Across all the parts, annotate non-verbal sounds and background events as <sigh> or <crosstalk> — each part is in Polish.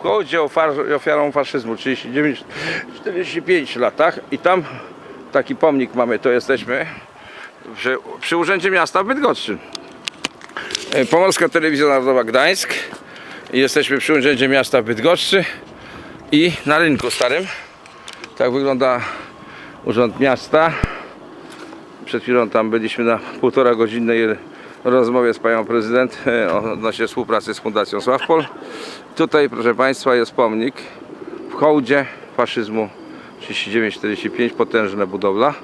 w Hołdzie ofiarą faszyzmu 39-45 latach i tam taki pomnik mamy, to jesteśmy przy, przy Urzędzie Miasta w Bydgoszczy. E, Pomorska Telewizja Narodowa Gdańsk. Jesteśmy przy Urzędzie Miasta w Bydgoszczy i na rynku starym. Tak wygląda Urząd Miasta. Przed chwilą tam byliśmy na półtora godzinnej rozmowie z panią prezydent e, odnośnie współpracy z Fundacją Sławpol. Tutaj, proszę Państwa, jest pomnik w hołdzie faszyzmu 39-45, potężna budowla,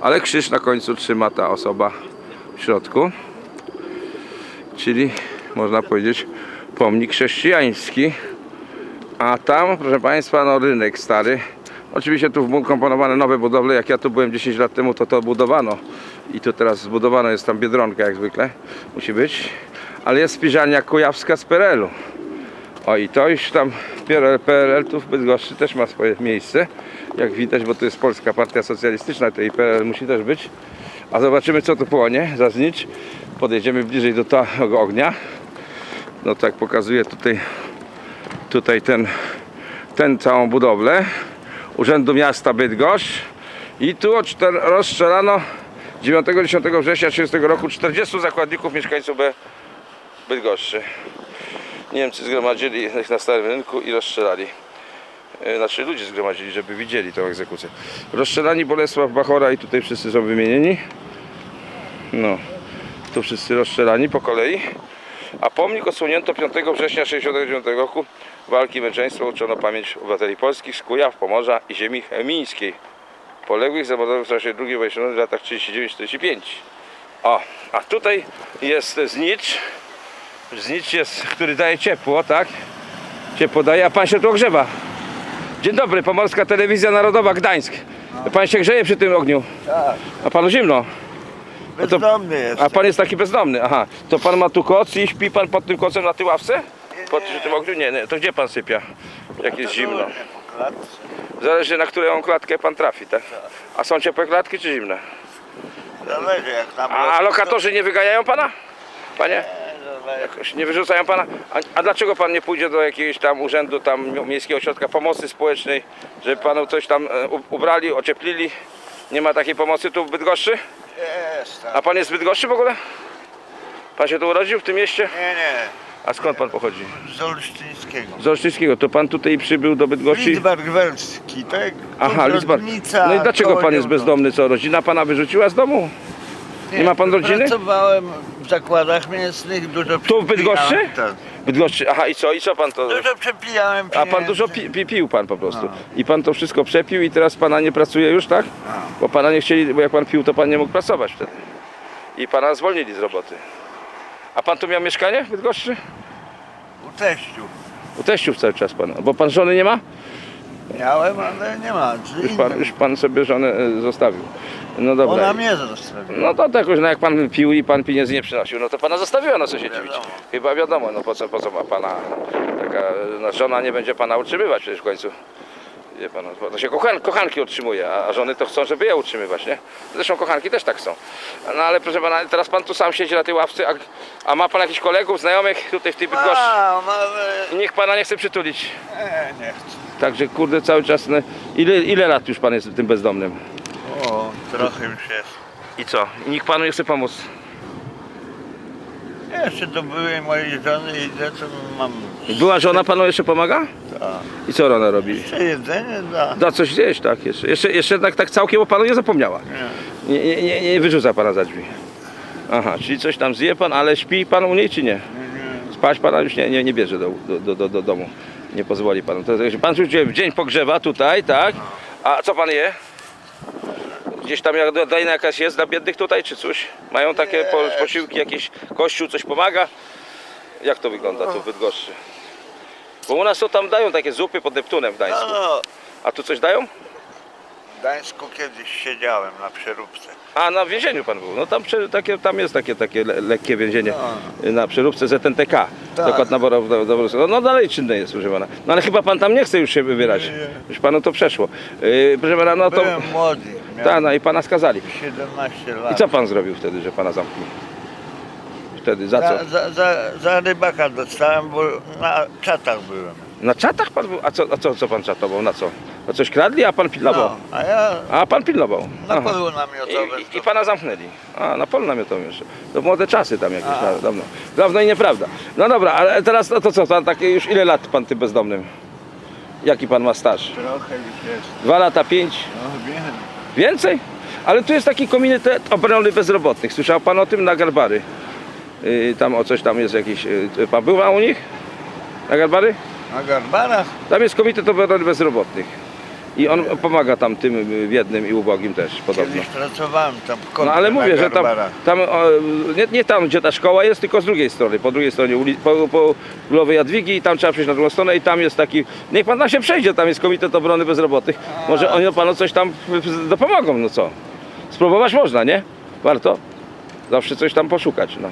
ale krzyż na końcu trzyma ta osoba w środku, czyli można powiedzieć pomnik chrześcijański. A tam, proszę Państwa, no rynek stary. Oczywiście tu wkomponowane nowe budowle. Jak ja tu byłem 10 lat temu, to to budowano. I tu teraz zbudowana jest tam Biedronka, jak zwykle. Musi być. Ale jest spiżarnia kujawska z PRL-u. O i to już tam PRL, PRL tu w Bydgoszczy też ma swoje miejsce. Jak widać, bo to jest Polska Partia Socjalistyczna, to i PRL musi też być. A zobaczymy co tu płonie za znicz. Podejdziemy bliżej do tego ognia. No tak pokazuje tutaj tutaj ten, ten całą budowlę Urzędu Miasta Bydgoszcz i tu rozstrzelano 9-10 września 30 roku 40 zakładników mieszkańców B, Bydgoszczy. Niemcy zgromadzili ich na Starym Rynku i rozstrzelali. E, Znaczy ludzie zgromadzili, żeby widzieli tę egzekucję. Rozstrzelani Bolesław Bachora i tutaj wszyscy są wymienieni. No, tu wszyscy rozstrzelani po kolei. A pomnik odsłonięto 5 września 1969 roku. Walki męczeństwa uczono pamięć obywateli polskich z Kujaw, Pomorza i ziemi chemińskiej. Poległych zawodowych w czasie II wojny światowej w latach 39-45. O, a tutaj jest znicz. Znicz jest, który daje ciepło, tak? Ciepło daje, a pan się tu ogrzewa. Dzień dobry, Pomorska Telewizja Narodowa Gdańsk. Pan się grzeje przy tym ogniu, Tak, a panu zimno. to- bezdomny jest. A pan jest taki bezdomny, aha. To pan ma tu koc i śpi pan pod tym kocem na tej ławce? Pod przy tym ogniu? Nie, nie. To gdzie pan sypia? Jak jest zimno. Zależy na którą klatkę pan trafi, tak? A są ciepłe klatki czy zimne? Zależy jak tam A lokatorzy nie wyganiają pana? Panie? Jakoś nie wyrzucają pana? A, a dlaczego pan nie pójdzie do jakiegoś tam urzędu tam Miejskiego Ośrodka Pomocy Społecznej, żeby panu coś tam e, u- ubrali, ocieplili? Nie ma takiej pomocy tu w Bydgoszczy? Jest tam. A pan jest z Bydgoszczy w ogóle? Pan się tu urodził w tym mieście? Nie, nie. A skąd pan pochodzi? Z Olsztyńskiego. Z Olsztyńskiego. To pan tutaj przybył do Bydgoszczy? Lidzbark Welski, tak? Aha, Lidzbark. No i dlaczego pan jest Dziąbna. bezdomny? Co, rodzina pana wyrzuciła z domu? Nie ma pan rodziny? Pracowałem w zakładach mięsnych, dużo Tu w Bydgoszczy? przepijałem, Tak. Bydgoszczy. Aha, i co? I co pan to... Dużo przepijałem A pieniędzy. pan dużo pi, pi, pił pan po prostu. No. I pan to wszystko przepił i teraz pana nie pracuje już, tak? Bo pana nie chcieli, bo jak pan pił, to pan nie mógł pracować wtedy. I pana zwolnili z roboty. A pan tu miał mieszkanie w Bydgoszczy? U teściu. U teściów cały czas pana. Bo pan żony nie ma? Miałem, ale nie ma. Z Już pan, innym. już pan sobie żonę e, zostawił. No dobra. Ona mnie zostawiła. No to tak już, no jak pan pił i pan pieniędzy nie przynosił, no to pana zostawiła, no co się dziwić. Wiadomo. Chyba wiadomo, no po co, po co ma pana taka, no żona nie będzie pana utrzymywać przecież w końcu. Wie pan, no, to się kochan, kochanki utrzymuje, a, żony to chcą, żeby je utrzymywać, nie? Zresztą kochanki też tak są. No ale proszę pana, teraz pan tu sam siedzi na tej ławce, a, a ma pan jakichś kolegów, znajomych tutaj w tej Bydgoszczy? Ale... I niech pana nie chce przytulić. Nie, nie chcę. Także kurde cały czas, no, ile, ile lat już pan jest tym bezdomnym? O, trochę już jest. I co? I nikt panu nie chce pomóc? Jeszcze do byłej mojej żony idę, to mam... Była żona panu jeszcze pomaga? Tak. I co ona robi? Jeszcze jedzenie da. Da coś zjeść, tak, jeszcze. Jeszcze, jeszcze jednak tak całkiem o panu nie zapomniała. Nie. Nie, nie, nie, nie wyrzuca pana za drzwi. Aha, czyli coś tam zje pan, ale śpi pan u niej czy nie? Spać pana już nie, nie, nie bierze do, do, do, do domu. Nie pozwoli panu. To, pan już w dzień pogrzewa tutaj, tak? A co pan je? Gdzieś tam jak dojna jakaś jest dla biednych tutaj, czy coś? Mają takie po, posiłki, jakieś kościół coś pomaga? Jak to wygląda tu w Bydgoszczy? Bo u nas to tam dają takie zupy pod Neptunem w Gdańsku. No, no, A tu coś dają? w Gdańsku kiedyś siedziałem na przeróbce. A na więzieniu pan był. No tam, takie, tam jest takie, takie le, lekkie więzienie y, na przeróbce ZNTK. Zakład naborów do, do, do, No dalej czynne jest proszę pana. No ale chyba pan tam nie chce już się wybierać. Już panu to przeszło. Yy, proszę pana, no to. Byłem młody, Tak, miałem no i pana skazali. 17 I lat. co pan zrobił wtedy, że pana zamknął? Wtedy za co? za, za, za rybaka dostałem, bo na czatach byłem. Na czatach pan był? A co, a co, co pan czatował? Na co? A coś kradli, a pan pilnował? No, a ja A pan pilnował? na Aha. polu namiotowym. I, i, I pana zamknęli. A, na polu namiotowym jeszcze. To młode czasy tam jakieś, da- dawno. Dawno i nieprawda. No dobra, ale teraz no to co, pan takie już ile lat pan tym bezdomnym? Jaki pan ma staż? Trochę już jest. Dwa lata, pięć? No wiem. Więcej? Ale tu jest taki komitet obrony bezrobotnych. Słyszał pan o tym na Garbary? Yy, tam o coś tam jest jakiś. Yy, pan był u nich? Na Garbary? Na garbarach Tam jest komitet obrony bezrobotnych. I on pomaga tam tym y, biednym i ubogim też podobno. kiedyś pracowałem tam w No ale mówię, że tam, tam o, nie, nie tam gdzie ta szkoła jest, tylko z drugiej strony, po drugiej stronie uli, po, po Królowej Jadwigi i tam trzeba przejść na drugą stronę i tam jest taki, niech pan tam się przejdzie, tam jest Komitet Obrony Bezrobotnych, może oni panu coś tam dopomogą, no co? Spróbować można, nie? Warto? Zawsze coś tam poszukać, no.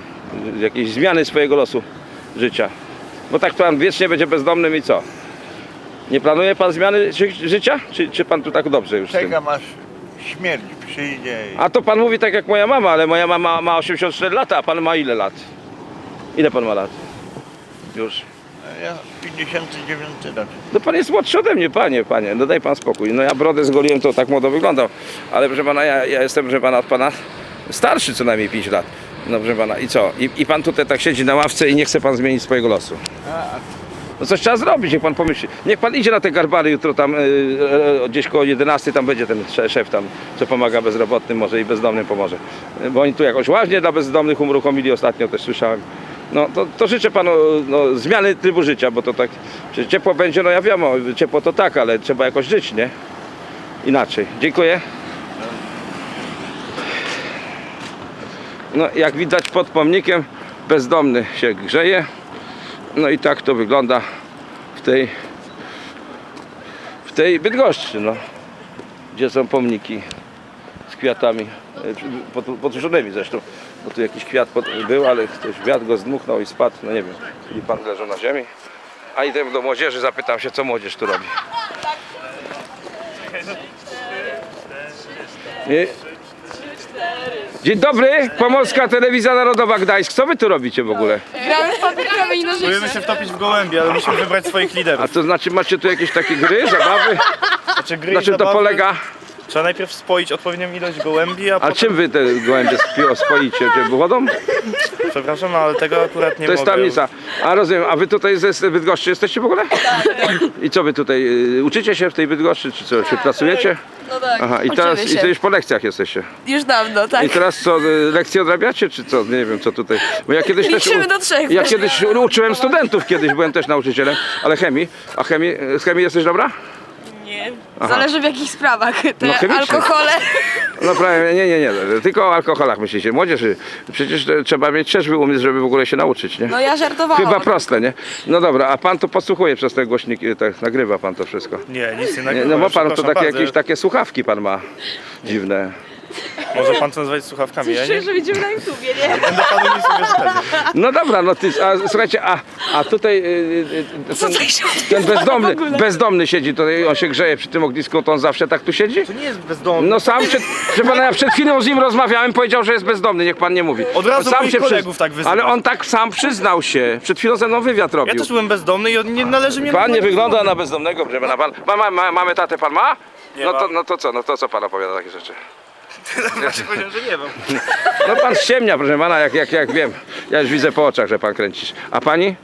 Jakiejś zmiany swojego losu życia. Bo tak pan wiecznie będzie bezdomnym i co? Nie planuje pan zmiany ży- życia? Czy, czy pan tu tak dobrze już z tym? Czekam aż śmierć przyjdzie i A to pan mówi tak jak moja mama, ale moja mama ma 84 lata, a pan ma ile lat? Ile pan ma lat? Już. ja 59 lat. No pan jest młodszy ode mnie, panie, panie, no daj pan spokój. No ja brodę zgoliłem, to tak młodo wyglądał. Ale proszę pana, ja, ja jestem, proszę pana, od pana starszy co najmniej 5 lat. No proszę pana, i co? I, I pan tutaj tak siedzi na ławce i nie chce pan zmienić swojego losu. No coś trzeba zrobić, niech pan pomyśli. Niech pan idzie na te garbary jutro tam y, y, gdzieś koło 11 tam będzie ten sze- szef tam, co pomaga bezrobotnym, może i bezdomnym pomoże. Bo oni tu jakąś łaźnię dla bezdomnych uruchomili ostatnio też słyszałem. No to, to życzę panu no, zmiany trybu życia, bo to tak, ciepło będzie, no ja wiem, ciepło to tak, ale trzeba jakoś żyć, nie? Inaczej. Dziękuję. No jak widać pod pomnikiem bezdomny się grzeje. No i tak to wygląda w tej w tej Bydgoszczy, no. Gdzie są pomniki z kwiatami e, podróżonymi zresztą. Bo tu jakiś kwiat był, ale ktoś wiatr go zdmuchnął i spadł, no nie wiem. I pan leżał na ziemi. A idę do młodzieży, zapytam się, co młodzież tu robi. Dzień dobry, Pomorska Telewizja Narodowa Gdańsk. Co wy tu robicie w ogóle? Gramy w papier, kamień, Próbujemy się wtopić w gołębie, ale musimy wybrać swoich A liderów. to znaczy macie tu jakieś takie gry, zabawy? Znaczy gry i Na czym to zabawy polega? Trzeba najpierw spoić odpowiednią ilość gołębi, a A potem... czym wy te gołębie spoicie? Czy wodą? Przepraszam, ale tego akurat nie To jest mogę. tamnica. A rozumiem, a wy tutaj ze Bydgoszczy jesteście w ogóle? I co wy tutaj, y, uczycie się w tej Bydgoszczy, czy co, czy pracujecie? No tak, Aha, i teraz, i to już po lekcjach jesteście. Już dawno, tak. I teraz co, y, lekcje odrabiacie, czy co? Nie wiem, co tutaj. Bo ja kiedyś też... Liczymy do trzech. Ja kiedyś uczyłem studentów, kiedyś byłem też nauczycielem, ale chemii. A chemii, z chemii jesteś dobra? Nie. Zależy w jakich sprawach. Te No, alkohole. No prawie, nie, nie, nie, tylko o alkoholach myślicie. Młodzieży, przecież trzeba mieć trzeźwy umysł, żeby w ogóle się nauczyć, nie? No ja żartowałam. Chyba proste, nie? No dobra, a pan to podsłuchuje przez te głośniki, tak, nagrywa pan to wszystko. Nie, nic nie Nie, nagrywam. no bo pan to przepraszam takie bardzo. jakieś takie słuchawki pan ma dziwne. Może pan to nazywać słuchawkami, ja nie że widzimy na YouTubie, nie? będę panu nic uwierzyć. No dobra, no ty, a słuchajcie, a, a tutaj y, y, Co ten, tutaj się ten bezdomny, w ogóle? bezdomny siedzi tutaj, on się grzeje przy tym ognisku, to on zawsze tak tu siedzi? To nie jest bezdomny. No sam przed, że pana, ja przed chwilą z nim rozmawiałem, powiedział, że jest bezdomny, niech pan nie mówi. Od razu sam moich się kolegów tak wyzywa. Ale on tak sam przyznał się, przed chwilą ze mną wywiad Ja robił. też byłem bezdomny i on nie należy mnie... Pan nie wygląda na bezdomnego, proszę pana. Pan, ma, ma, ma, mamy tatę, pan ma? Nie no, to, no to co, no to co pan opowiada takie rzeczy? Właśnie powiedziałem, że nie wiem. No pan ściemnia, proszę pana, jak, jak, jak wiem. Ja już widzę po oczach, że pan kręcisz. A pani?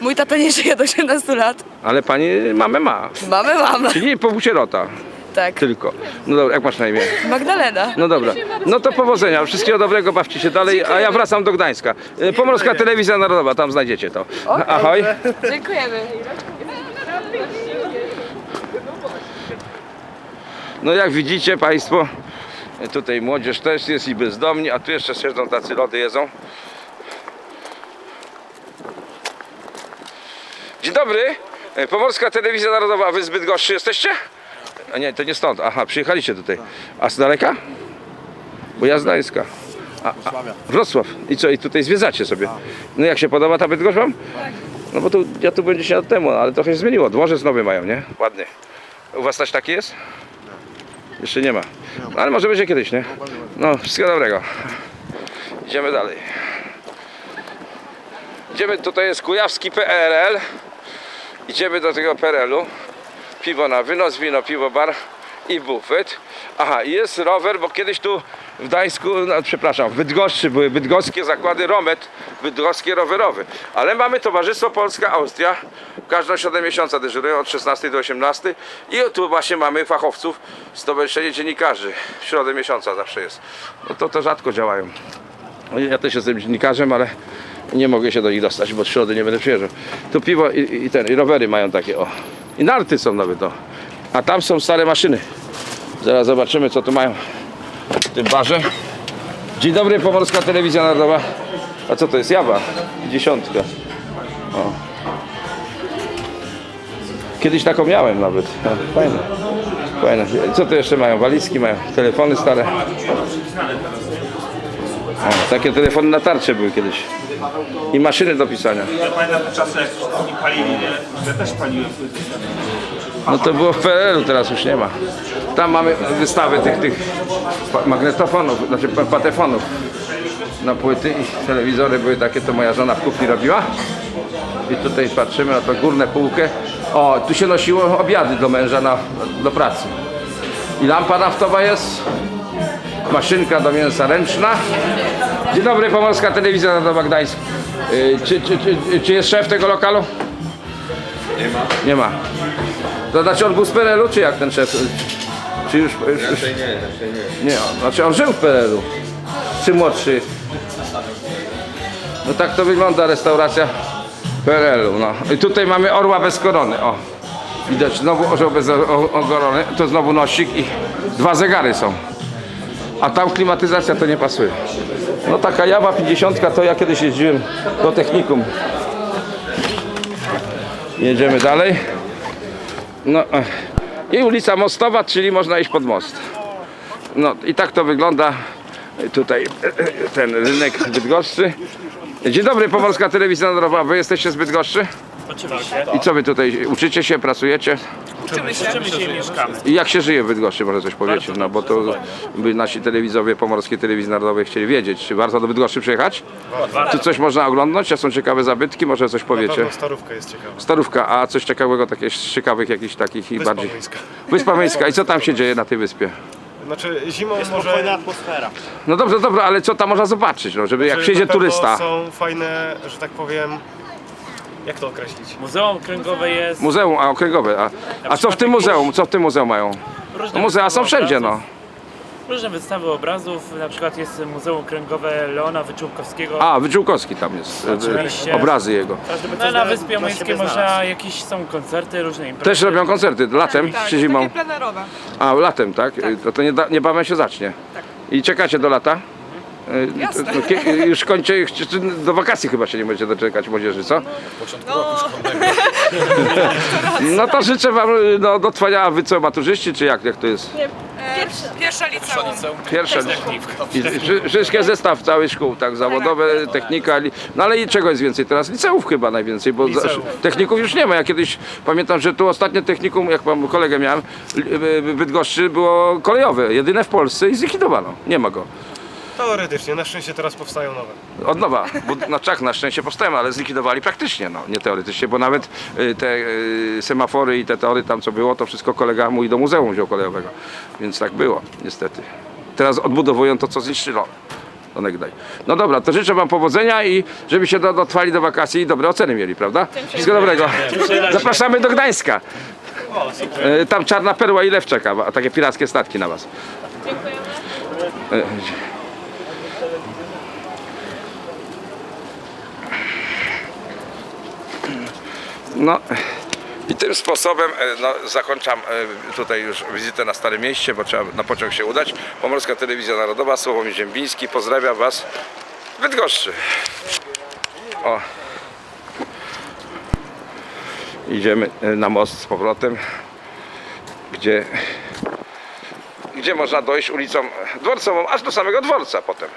Mój tata nie żyje do 18 lat. Ale pani mamę ma. Mamy mamę. Czyli półsierota Tak. tylko. No dobra, jak masz na imię? Magdalena. No dobra. No to powodzenia. Wszystkiego dobrego, bawcie się dalej, a ja wracam do Gdańska. Y, Pomorska Telewizja Narodowa, tam znajdziecie to. Ahoj. Dziękujemy. No jak widzicie Państwo, tutaj młodzież też jest i bezdomni, a tu jeszcze siedzą tacy lody jedzą. Dzień dobry, E, Pomorska Telewizja Narodowa, wy z Bydgoszczy jesteście? A nie, to nie stąd, aha, przyjechaliście tutaj. A z daleka? Bo ja z Gdańska. A, a, Wrocław. I co, i tutaj zwiedzacie sobie? No jak się podoba ta Bydgoszcz wam? No bo tu, ja tu byłem 10 lat temu, ale trochę się zmieniło. Dworzec nowy mają, nie? Ładny. U was też taki jest? Jeszcze nie ma. Ale może będzie kiedyś, nie? No, wszystkiego dobrego. Idziemy dalej. Idziemy, tutaj jest Kujawski PRL. Idziemy do tego PRL-u. Piwo na wynos, wino, piwo, bar i bufet. Aha, jest rower, bo kiedyś tu w Gdańsku, no, przepraszam, w Bydgoszczy były bydgoskie zakłady Romet, bydgoskie rowerowe. Ale mamy Towarzystwo Polska-Austria, każdą środę miesiąca dyżurują od 16 do 18 i tu właśnie mamy fachowców, Stowarzyszenie Dziennikarzy, w środę miesiąca zawsze jest. No to, to rzadko działają. Ja też jestem dziennikarzem, ale nie mogę się do nich dostać, bo w środę nie będę przyjeżdżał. Tu piwo i, i ten, i rowery mają takie, o. I narty są nawet, o. A tam są stare maszyny. Zaraz zobaczymy, co tu mają w tym barze. Dzień dobry, Pomorska Telewizja Narodowa. A co to jest? Jawa. Dziesiątka. O. Kiedyś taką miałem nawet. Fajne. Fajne. Co tu jeszcze mają? Walizki mają, telefony stare. O, takie telefony na tarcze były kiedyś. I maszyny do pisania. Ja pamiętam te czasy, jak palili, nie? Ja też paliłem. No to było w PRL-u, teraz już nie ma. Tam mamy wystawy tych, tych magnetofonów, znaczy pa- patefonów na płyty i telewizory były takie, to moja żona w kuchni robiła. I tutaj patrzymy na tą górną półkę. O, tu się nosiło obiady do męża na, do pracy. I lampa naftowa jest. Maszynka do mięsa ręczna. Dzień dobry, Pomorska Telewizja Narodowa Gdańsk. Y, Czy, czy, czy, czy jest szef tego lokalu? Nie ma. To znaczy on był z PRL-u, czy jak ten szef? Czy już... już raczej nie, raczej nie. Nie, on, znaczy on żył w PRL-u. Czy młodszy? No tak to wygląda restauracja PRL-u, no. I tutaj mamy orła bez korony, o. Widać, znowu orzeł bez korony, to znowu nosik i dwa zegary są. A tam klimatyzacja to nie pasuje. No taka Jawa 50 to ja kiedyś jeździłem do technikum. Jedziemy dalej. No e, i ulica Mostowa, czyli można iść pod most. No i tak to wygląda tutaj e, e, ten rynek bydgoszczy. Dzień dobry, Pomorska Telewizja Narodowa. Wy jesteście z Bydgoszczy? Oczywiście. I co wy tutaj uczycie się, pracujecie? Uczymy się. Uczymy się i mieszkamy. I jak się żyje w Bydgoszczy, może coś powiecie? No bo to by nasi telewizowie Pomorskiej Telewizji Narodowej chcieli wiedzieć. Czy warto do Bydgoszczy przyjechać? Czy coś można oglądać? A są ciekawe zabytki? Może coś powiecie? Pewno starówka jest ciekawa. Starówka, a coś ciekawego, takich ciekawych jakichś takich i Wyspa bardziej... Miejska. Wyspa Miejska. I co tam się dzieje na tej wyspie? Znaczy zimą może... atmosfera. No dobrze, dobra, ale co tam można zobaczyć? No, żeby jak że przyjedzie na pewno turysta. są fajne, że tak powiem... Jak to określić? Muzeum Okręgowe jest. Muzeum, a okręgowe. A, a co w tym muzeum? Co w tym muzeum mają? Różne No, muzea są wystawy wszędzie, no. obrazów. Różne wystawy obrazów, na przykład jest Muzeum Okręgowe Leona Wyczółkowskiego. A, Wyczółkowski tam jest. e, Oczywiście. Obrazy jego. no, na Wyspie Miejskiej można jakieś są koncerty, różne imprezy. Też robią koncerty latem Tak, czy zimą? takie plenerowe. A, latem, tak? To, to nieda- niebawem się zacznie. I czekacie do lata? E, Jasne. kie- Już czy- czy do wakacji chyba się nie będziecie doczekać młodzieży, co? <laughs> No to życzę wam no, do trwania, a wy co, maturzyści, czy jak, jak to jest? Pierwsza, pierwsza liceum. Pierwsze. I wszy- wszystkie zestaw całej szkół, tak, zawodowe, technika. li- No ale i czego jest więcej teraz? Liceów chyba najwięcej, bo za, techników już nie ma. Ja kiedyś pamiętam, że tu ostatnie technikum, jak mam kolegę miałem, li- w Bydgoszczy było kolejowe, jedyne w Polsce i zlikwidowano. Nie ma go. Teoretycznie, na szczęście teraz powstają nowe. Od nowa, bo na czach na szczęście powstałem, ale zlikwidowali praktycznie, no, nie teoretycznie, bo nawet y, te y, semafory i te tory tam co było, to wszystko kolega mój do muzeum wziął kolejowego. Więc tak było, niestety. Teraz odbudowują to, co zniszczyło. Onegdaj. No dobra, to życzę Wam powodzenia i żebyście do, dotrwali do wakacji i dobre oceny mieli, prawda? Wszystkiego dobrego. Zapraszamy do Gdańska. Y, Tam Czarna Perła i Lew czeka, a takie pirackie statki na Was. Dziękujemy. No i tym sposobem e, no, zakończam e, tutaj już wizytę na Starym Mieście, bo trzeba na pociąg się udać. Pomorska Telewizja Narodowa, Sławomir Ziembiński, pozdrawiam Was Bydgoszczy. O. Idziemy e, na most z powrotem, gdzie, gdzie można dojść ulicą dworcową, aż do samego dworca potem.